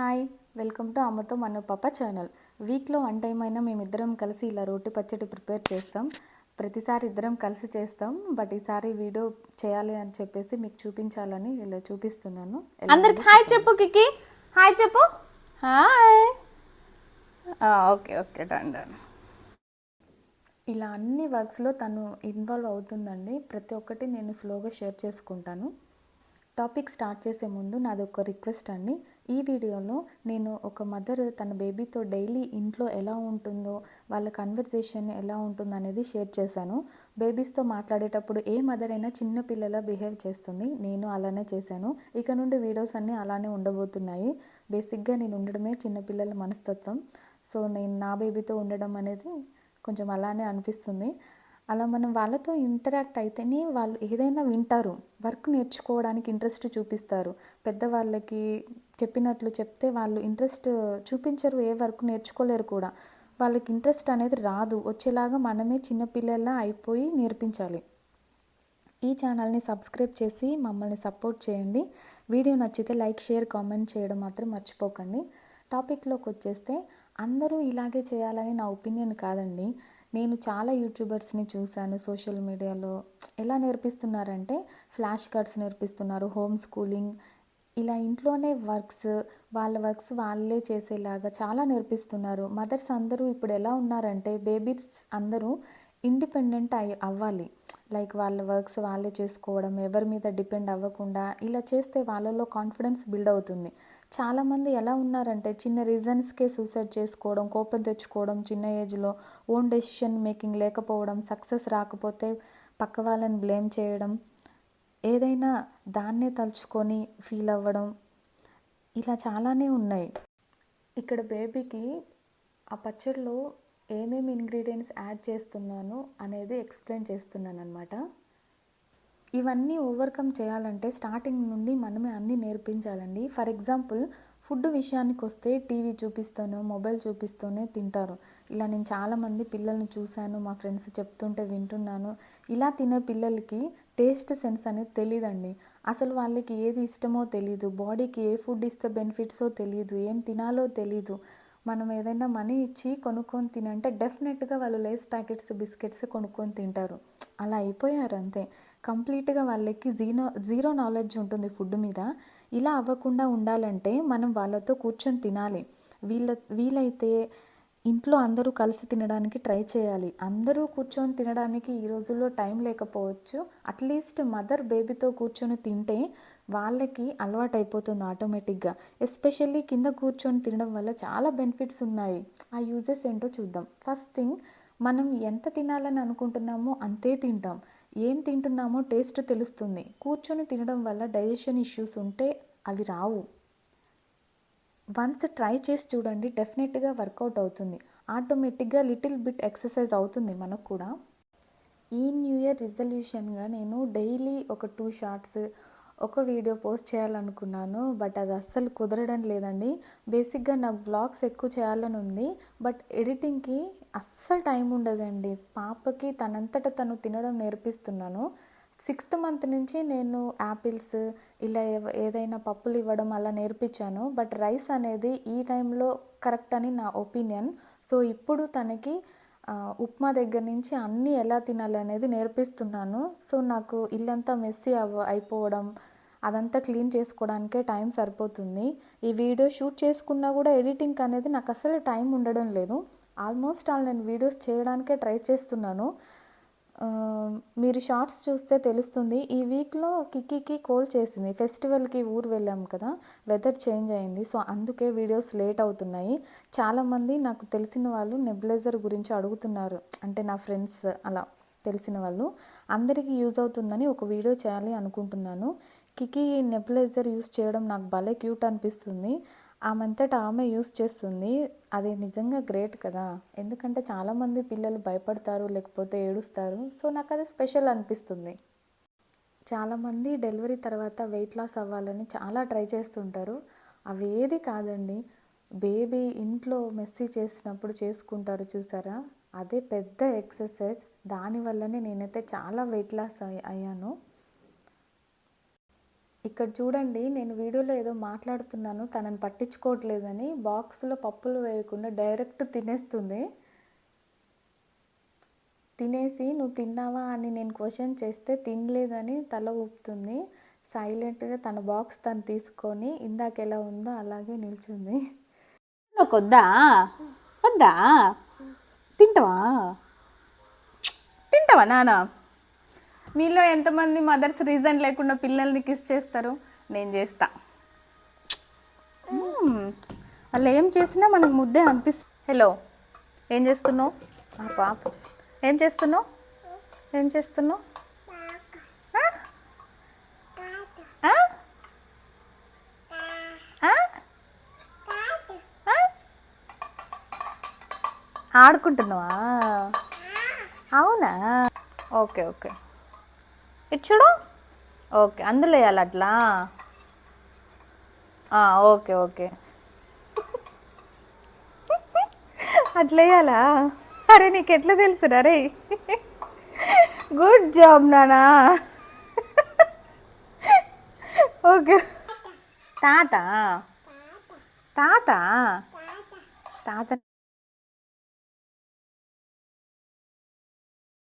Hi welcome to అమ్మతో మన పాప ఛానల్ వీక్లో వన్ టైం అయినా మేమిద్దరం కలిసి ఇలా రోటి పచ్చడి ప్రిపేర్ చేస్తాం. ప్రతిసారి ఇద్దరం కలిసి చేస్తాం బట్ ఈసారి వీడియో చేయాలి అని చెప్పేసి మీకు చూపించాలని ఇలా చూపిస్తున్నాను. అందరికి హాయ్ చెప్పు కికి. హాయ్ చెప్పు. Hi. Okay okay done done. ఇలా అన్ని వర్క్స్లో తను ఇన్వాల్వ్ అవుతుందండి. ప్రతి ఒక్కటి నేను స్లోగా షేర్ చేసుకుంటాను. టాపిక్ స్టార్ట్ చేసే ముందు నాది ఒక రిక్వెస్ట్ అండి. ఈ వీడియోలో నేను ఒక మదర్ తన బేబీతో డైలీ ఇంట్లో ఎలా ఉంటుందో వాళ్ళ కన్వర్జేషన్ ఎలా ఉంటుందో అనేది షేర్ చేశాను. బేబీస్తో మాట్లాడేటప్పుడు ఏ మదర్ అయినా చిన్న పిల్లల బిహేవ్ చేస్తుంది. నేను అలానే చేశాను. ఇక నుండి వీడియోస్ అన్నీ అలానే ఉండబోతున్నాయి. బేసిక్గా నేను ఉండడమే చిన్నపిల్లల మనస్తత్వం. సో నేను నా బేబీతో ఉండడం అనేది కొంచెం అలానే అనిపిస్తుంది. అలా మనం వాళ్ళతో ఇంటరాక్ట్ అయితేనే వాళ్ళు ఏదైనా వింటారు. వర్క్ నేర్చుకోవడానికి ఇంట్రెస్ట్ చూపిస్తారు. పెద్దవాళ్ళకి చెప్పినట్లు చెప్తే వాళ్ళు ఇంట్రెస్ట్ చూపించరు ఏ వర్క్ నేర్చుకోలేరు కూడా. వాళ్ళకి ఇంట్రెస్ట్ అనేది రాదు. వచ్చేలాగా మనమే చిన్నపిల్లలా అయిపోయి నేర్పించాలి. ఈ ఛానల్ని సబ్స్క్రైబ్ చేసి మమ్మల్ని సపోర్ట్ చేయండి. వీడియో నచ్చితే లైక్ షేర్ కామెంట్ చేయడం మాత్రం మర్చిపోకండి. టాపిక్లోకి వచ్చేస్తే అందరూ ఇలాగే చేయాలని నా ఒపీనియన్ కాదండి. నేను చాలా యూట్యూబర్స్ని చూశాను సోషల్ మీడియాలో. ఎలా నేర్పిస్తున్నారంటే ఫ్లాష్ కార్డ్స్ నేర్పిస్తున్నారు హోమ్ స్కూలింగ్ ఇలా ఇంట్లోనే వర్క్స్ వాళ్ళ వర్క్స్ వాళ్ళే చేసేలాగా చాలా నేర్పిస్తున్నారు. మదర్స్ అందరూ ఇప్పుడు ఎలా ఉన్నారంటే బేబీస్ అందరూ ఇండిపెండెంట్ అయి అవ్వాలి. లైక్ వాళ్ళ వర్క్స్ వాళ్ళే చేసుకోవడం ఎవరి మీద డిపెండ్ అవ్వకుండా ఇలా చేస్తే వాళ్ళలో కాన్ఫిడెన్స్ బిల్డ్ అవుతుంది. చాలామంది ఎలా ఉన్నారంటే చిన్న రీజన్స్కే సూసైడ్ చేసుకోవడం కోపం తెచ్చుకోవడం చిన్న ఏజ్లో ఓన్ డెసిషన్ మేకింగ్ లేకపోవడం సక్సెస్ రాకపోతే పక్క వాళ్ళని బ్లేమ్ చేయడం ఏదైనా దాన్నే తలుచుకొని ఫీల్ అవ్వడం ఇలా చాలానే ఉన్నాయి. ఇక్కడ బేబీకి ఆ పచ్చడిలో ఏమేమి ఇంగ్రీడియంట్స్ యాడ్ చేస్తున్నాను అనేది ఎక్స్ప్లెయిన్ చేస్తున్నాను అనమాట ఇవన్నీ ఓవర్కమ్ చేయాలంటే స్టార్టింగ్ నుండి మనమే అన్నీ నేర్పించాలండి. ఫర్ ఎగ్జాంపుల్ ఫుడ్ విషయానికి వస్తే టీవీ చూపిస్తూనో మొబైల్ చూపిస్తూనే తింటారు. ఇలా నేను చాలామంది పిల్లల్ని చూశాను మా ఫ్రెండ్స్ చెప్తుంటే వింటున్నాను. ఇలా తినే పిల్లలకి టేస్ట్ సెన్స్ అనేది తెలియదండి అసలు వాళ్ళకి ఏది ఇష్టమో తెలియదు బాడీకి ఏ ఫుడ్ ఇస్తే బెనిఫిట్సో తెలియదు ఏం తినాలో తెలీదు. మనం ఏదైనా మనీ ఇచ్చి కొనుక్కొని తినంటే డెఫినెట్గా వాళ్ళు లేస్ ప్యాకెట్స్ బిస్కెట్స్ కొనుక్కొని తింటారు. అలా అయిపోయారు అంతే. కంప్లీట్గా వాళ్ళకి జీరో జీరో నాలెడ్జ్ ఉంటుంది ఫుడ్ మీద. ఇలా అవ్వకుండా ఉండాలంటే మనం వాళ్ళతో కూర్చొని తినాలి. వీళ్ళ వీలైతే ఇంట్లో అందరూ కలిసి తినడానికి ట్రై చేయాలి. అందరూ కూర్చొని తినడానికి ఈ రోజుల్లో టైం లేకపోవచ్చు. అట్లీస్ట్ మదర్ బేబీతో కూర్చొని తింటే వాళ్ళకి అలవాటు అయిపోతుంది ఆటోమేటిక్గా. ఎస్పెషల్లీ కింద కూర్చొని తినడం వల్ల చాలా బెనిఫిట్స్ ఉన్నాయి. ఆ యూజెస్ ఏంటో చూద్దాం. ఫస్ట్ థింగ్ మనం ఎంత తినాలని అనుకుంటున్నామో అంతే తింటాం. ఏం తింటున్నామో టేస్ట్ తెలుస్తుంది. కూర్చొని తినడం వల్ల డైజెషన్ ఇష్యూస్ ఉంటే అవి రావు. వన్స్ ట్రై చేసి చూడండి డెఫినెట్గా వర్కౌట్ అవుతుంది. ఆటోమేటిక్గా లిటిల్ బిట్ ఎక్సర్సైజ్ అవుతుంది మనకు కూడా. ఈ న్యూ ఇయర్ రిజల్యూషన్గా నేను డైలీ ఒక టూ షార్ట్స్ ఒక వీడియో పోస్ట్ చేయాలనుకున్నాను బట్ అది అస్సలు కుదరడం లేదండి. బేసిక్గా నాకు వ్లాగ్స్ ఎక్కువ చేయాలని ఉంది బట్ ఎడిటింగ్కి అస్సలు టైం ఉండదండి. పాపకి తనంతట తను తినడం నేర్పిస్తున్నాను. సిక్స్త్ మంత్ నుంచి నేను యాపిల్స్ ఇలా ఏదైనా పప్పులు ఇవ్వడం అలా నేర్పించాను బట్ రైస్ అనేది ఈ టైంలో కరెక్ట్ అని నా ఒపీనియన్. సో ఇప్పుడు తనకి ఉప్మా దగ్గర నుంచి అన్నీ ఎలా తినాలి అనేది నేర్పిస్తున్నాను. సో నాకు ఇల్లంతా మెస్సీ అవ అయిపోవడం అదంతా క్లీన్ చేసుకోవడానికే టైం సరిపోతుంది. ఈ వీడియో షూట్ చేసుకున్నా కూడా ఎడిటింగ్ అనేది నాకు అసలు టైం ఉండడం లేదు. ఆల్మోస్ట్ ఆల్ నేను వీడియోస్ చేయడానికే ట్రై చేస్తున్నాను. మీరు షార్ట్స్ చూస్తే తెలుస్తుంది ఈ వీక్లో కిక్కీకి కోల్ చేసింది. ఫెస్టివల్కి ఊరు వెళ్ళాం కదా వెదర్ చేంజ్ అయింది. సో అందుకే వీడియోస్ లేట్ అవుతున్నాయి. చాలామంది నాకు తెలిసిన వాళ్ళు నెబ్లైజర్ గురించి అడుగుతున్నారు. అంటే నా ఫ్రెండ్స్ అలా తెలిసిన వాళ్ళు. అందరికీ యూజ్ అవుతుందని ఒక వీడియో చేయాలి అనుకుంటున్నాను. కికి నెబ్లైజర్ యూస్ చేయడం నాకు భలే క్యూట్ అనిపిస్తుంది. ఆమెంతట ఆమె యూస్ చేస్తుంది. అది నిజంగా గ్రేట్ కదా. ఎందుకంటే చాలామంది పిల్లలు భయపడతారు లేకపోతే ఏడుస్తారు. సో నాకు అది స్పెషల్ అనిపిస్తుంది. చాలామంది డెలివరీ తర్వాత వెయిట్ లాస్ అవ్వాలని చాలా ట్రై చేస్తుంటారు. అవి ఏది కాదండి. బేబీ ఇంట్లో మెస్సీ చేసినప్పుడు చేసుకుంటారు చూసారా? అదే పెద్ద ఎక్సర్సైజ్. దానివల్లనే నేనైతే చాలా వెయిట్ లాస్ అయ్యాను. ఇక్కడ చూడండి నేను వీడియోలో ఏదో మాట్లాడుతున్నాను తనని పట్టించుకోవట్లేదని బాక్స్లో పప్పులు వేయకుండా డైరెక్ట్ తినేస్తుంది. తినేసి నువ్వు తిన్నావా? అని నేను క్వశ్చన్ చేస్తే తినలేదని తల ఊపుతుంది. సైలెంట్గా తన బాక్స్ తను తీసుకొని ఇందాక ఎలా ఉందో అలాగే నిల్చుంది. నాకు వద్దా వద్దా? తింటావా? తింటావా నానా? మీలో ఎంతమంది మదర్స్ రీజన్ లేకుండా పిల్లల్ని కిస్ చేస్తారు? నేను చేస్తా. వాళ్ళు ఏం చేసినా మనకు ముద్దే అనిపిస్తుంది హలో ఏం చేస్తున్నావు? ఆ పాప. ఏం చేస్తున్నావు? ఏం చేస్తున్నావు? ఆడుకుంటున్నావా? అవునా? Okay okay. ఇటు చూడు ఓకే అందులో వేయాలి అట్లా? Okay okay. అట్లా వేయాలా? అరే నీకు ఎట్లా తెలుసు రే? గుడ్ జాబ్ నానా. ఓకే. తాత? తాత? తాత